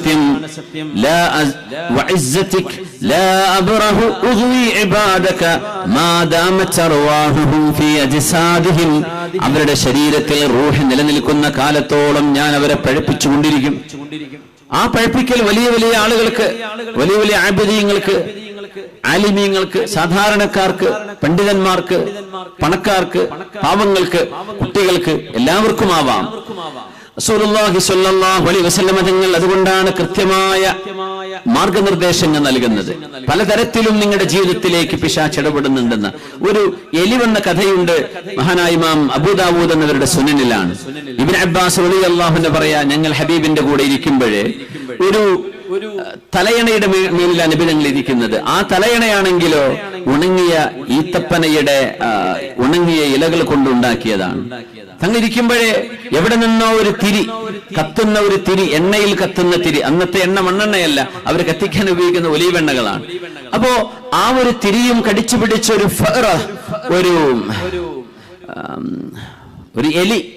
സത്യം അവരുടെ ശരീരത്തിൽ റൂഹ് നിലനിൽക്കുന്ന കാലത്തോളം ഞാൻ അവരെ പഴപ്പിച്ചുകൊണ്ടിരിക്കും. ആ പഴപ്പിക്കൽ വലിയ വലിയ ആളുകൾക്ക് വലിയ വലിയ ആബിദീയങ്ങൾക്ക് ആലിമീങ്ങൾക്ക് സാധാരണക്കാർക്ക് പണ്ഡിതന്മാർക്ക് പണക്കാർക്ക് പാവങ്ങൾക്ക് കുട്ടികൾക്ക് എല്ലാവർക്കും ആവാം റസൂലുള്ളാഹി സ്വല്ലല്ലാഹു അലൈഹി വസല്ലമ തങ്ങൾ അതുകൊണ്ടാണ് കൃത്യമായ മാർഗനിർദ്ദേശങ്ങൾ നൽകുന്നത്. പലതരത്തിലും നിങ്ങളുടെ ജീവിതത്തിലേക്ക് പിശാച്ച് ഇടപെടുന്നുണ്ടെന്ന്. ഒരു എലിവെന്ന കഥയുണ്ട്. മഹാനായ ഇമാം അബൂദാവൂദ് എന്നവരുടെ സുനനിലാണ്. ഇബിൻ അബ്ബാസ് അലി അള്ളാഹുന്റെ പറയാ ഞങ്ങൾ ഹബീബിന്റെ കൂടെ ഇരിക്കുമ്പോഴേ ഒരു തലയണയുടെ മേലിലാണ് ഇബിനങ്ങൾ ഇരിക്കുന്നത്. ആ തലയണയാണെങ്കിലോ ഉണങ്ങിയ ഈത്തപ്പനയുടെ ഉണങ്ങിയ ഇലകൾ കൊണ്ടുണ്ടാക്കിയതാണ്. തങ്ങിരിക്കുമ്പോഴേ എവിടെ നിന്നോ ഒരു തിരി കത്തുന്ന ഒരു തിരി എണ്ണയിൽ കത്തുന്ന തിരി അന്നത്തെ എണ്ണ മണ്ണെണ്ണയല്ല അവർ കത്തിക്കാൻ ഉപയോഗിക്കുന്ന ഒലിവെണ്ണകളാണ് അപ്പോ ആ ഒരു തിരിയും കടിച്ചു പിടിച്ച ഒരു ഒരു ഒരു എലി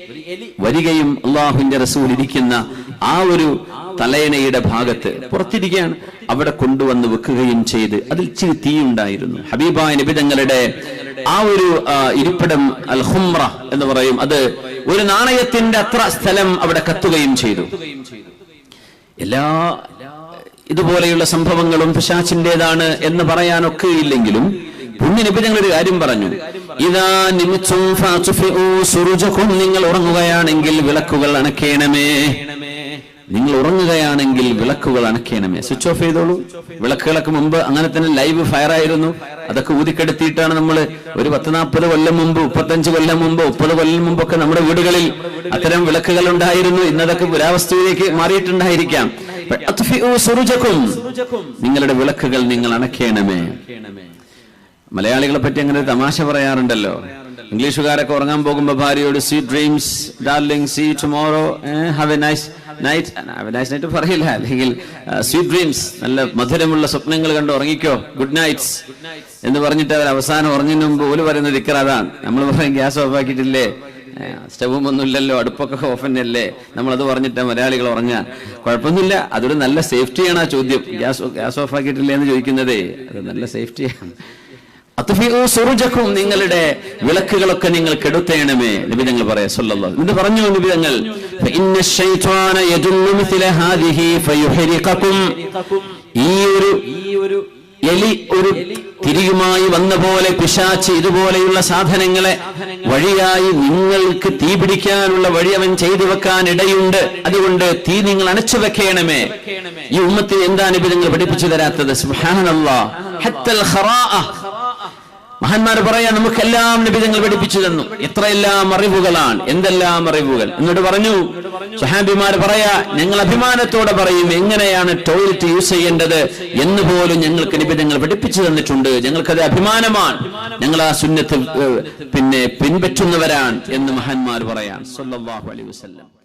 വരികയും അള്ളാഹുവിന്റെ റസൂൽ ഇരിക്കുന്ന ആ ഒരു തലയണയുടെ ഭാഗത്ത് പുറത്തിരിക്കുകയാണ്. അവിടെ കൊണ്ടുവന്ന് വെക്കുകയും ചെയ്ത് അതിൽ ഇച്ചിരി തീയുണ്ടായിരുന്നു. ഹബീബായ നിബിതങ്ങളുടെ ആ ഒരു ഇരിപ്പിടം അൽ ഹുംറ എന്ന് പറയും. അത് ഒരു നാണയത്തിന്റെ അത്ര സ്ഥലം അവിടെ കത്തുകയും ചെയ്തു. എല്ലാ ഇതുപോലെയുള്ള സംഭവങ്ങളും പിശാച്ചിന്റേതാണ് എന്ന് പറയാനൊക്കെ ഇല്ലെങ്കിലും പുണ്യനിബിധങ്ങൾ ഒരു കാര്യം പറഞ്ഞു. ഇതാ നിമിച്ചും നിങ്ങൾ ഉറങ്ങുകയാണെങ്കിൽ വിളക്കുകൾ അണക്കേണമേ. നിങ്ങൾ ഉറങ്ങുകയാണെങ്കിൽ വിളക്കുകൾ അണക്കണമേ സ്വിച്ച് ഓഫ് ചെയ്തോളൂ. വിളക്കുകൾക്ക് മുമ്പ് അങ്ങനെ തന്നെ ലൈവ് ഫയർ ആയിരുന്നു. അതൊക്കെ ഊതിക്കെടുത്തിയിട്ടാണ് നമ്മൾ ഒരു പത്ത് നാൽപ്പത് കൊല്ലം മുമ്പ് മുപ്പത്തഞ്ച് കൊല്ലം മുമ്പ് മുപ്പത് കൊല്ലം മുമ്പൊക്കെ നമ്മുടെ വീടുകളിൽ അത്തരം വിളക്കുകൾ ഉണ്ടായിരുന്നു. ഇന്നതൊക്കെ പുരാവസ്തുവിലേക്ക് മാറിയിട്ടുണ്ടായിരിക്കാം. നിങ്ങളുടെ വിളക്കുകൾ നിങ്ങൾ അണക്കേണമേ മലയാളികളെ പറ്റി അങ്ങനെ തമാശ പറയാറുണ്ടല്ലോ. ഇംഗ്ലീഷുകാരൊക്കെ ഉറങ്ങാൻ പോകുമ്പോ ഭാര്യയോട് see dreams darling see tomorrow have a nice night nice night പറയില്ല. അല്ലെങ്കിൽ സ്വീറ്റ് ഡ്രീംസ് നല്ല മധുരമുള്ള സ്വപ്നങ്ങൾ കണ്ട് ഉറങ്ങിക്കോ. ഗുഡ് നൈറ്റ്സ് എന്ന് പറഞ്ഞിട്ട് അവർ അവസാനം ഉറങ്ങുന്നതിന് മുമ്പ് ഓൽ പറയുന്ന ദിക്കർ അതാണ്. നമ്മൾ പറയും ഗ്യാസ് ഓഫ് ആക്കിയിട്ടില്ലേ? സ്റ്റവും ഒന്നുമില്ലല്ലോ അടുപ്പൊക്കെ ഓഫ് നമ്മൾ നമ്മളത് പറഞ്ഞിട്ട് മലയാളികൾ ഉറങ്ങുക കുഴപ്പമൊന്നുമില്ല. അതൊരു നല്ല സേഫ്റ്റിയാണ് ആ ചോദ്യം. ഗ്യാസ് ഗ്യാസ് ഓഫ് ആക്കിയിട്ടില്ലേ? എന്ന് ചോദിക്കുന്നതേ. അത് നല്ല സേഫ്റ്റിയാണ് സുറുജക്കും നിങ്ങളുടെ വിളക്കുകളൊക്കെ നിങ്ങൾ കെടുത്തേണമേ നബി ഞങ്ങൾ പറയാ സല്ലല്ലാഹു ഇത് പറഞ്ഞു നബി ഞങ്ങൾ ഫഇന്ന ശൈത്വാന യജുന്നു മിസ്ല ഹാദിഹി ഫയുഹരിഖകും. ഈ ഒരു എലി ഒരു തിരിയുമായി വന്ന പോലെ പിശാച്ച് ഇതുപോലെയുള്ള സാധനങ്ങളെ വഴിയായി നിങ്ങൾക്ക് തീ പിടിക്കാനുള്ള വഴി അവൻ ചെയ്തു വെക്കാൻ ഇടയുണ്ട്. അതുകൊണ്ട് തീ നിങ്ങൾ അണച്ചു വെക്കണമേ. ഈ ഉമ്മത്തിൽ എന്താണ് ഇപ്പൊ നിങ്ങൾ പഠിപ്പിച്ചു തരാത്തത്? മഹാന്മാർ പറയാ നമുക്കെല്ലാം നിബിധങ്ങൾ പഠിപ്പിച്ചു തന്നു. എത്രയെല്ലാം അറിവുകളാണ് എന്തെല്ലാം അറിവുകൾ? എന്നിട്ട് പറഞ്ഞു സഹാബിമാർ പറയാ ഞങ്ങൾ അഭിമാനത്തോടെ പറയും എങ്ങനെയാണ് ടോയ്ലറ്റ് യൂസ് ചെയ്യേണ്ടത് എന്ന് പോലും ഞങ്ങൾക്ക് നിബിധങ്ങൾ പഠിപ്പിച്ചു തന്നിട്ടുണ്ട്. ഞങ്ങൾക്കത് അഭിമാനമാണ്. ഞങ്ങൾ ആ സുന്നത്ത് പിന്നെ പിൻപറ്റുന്നവരാണ് എന്ന് മഹാന്മാർ പറയാൻ അലൈഹി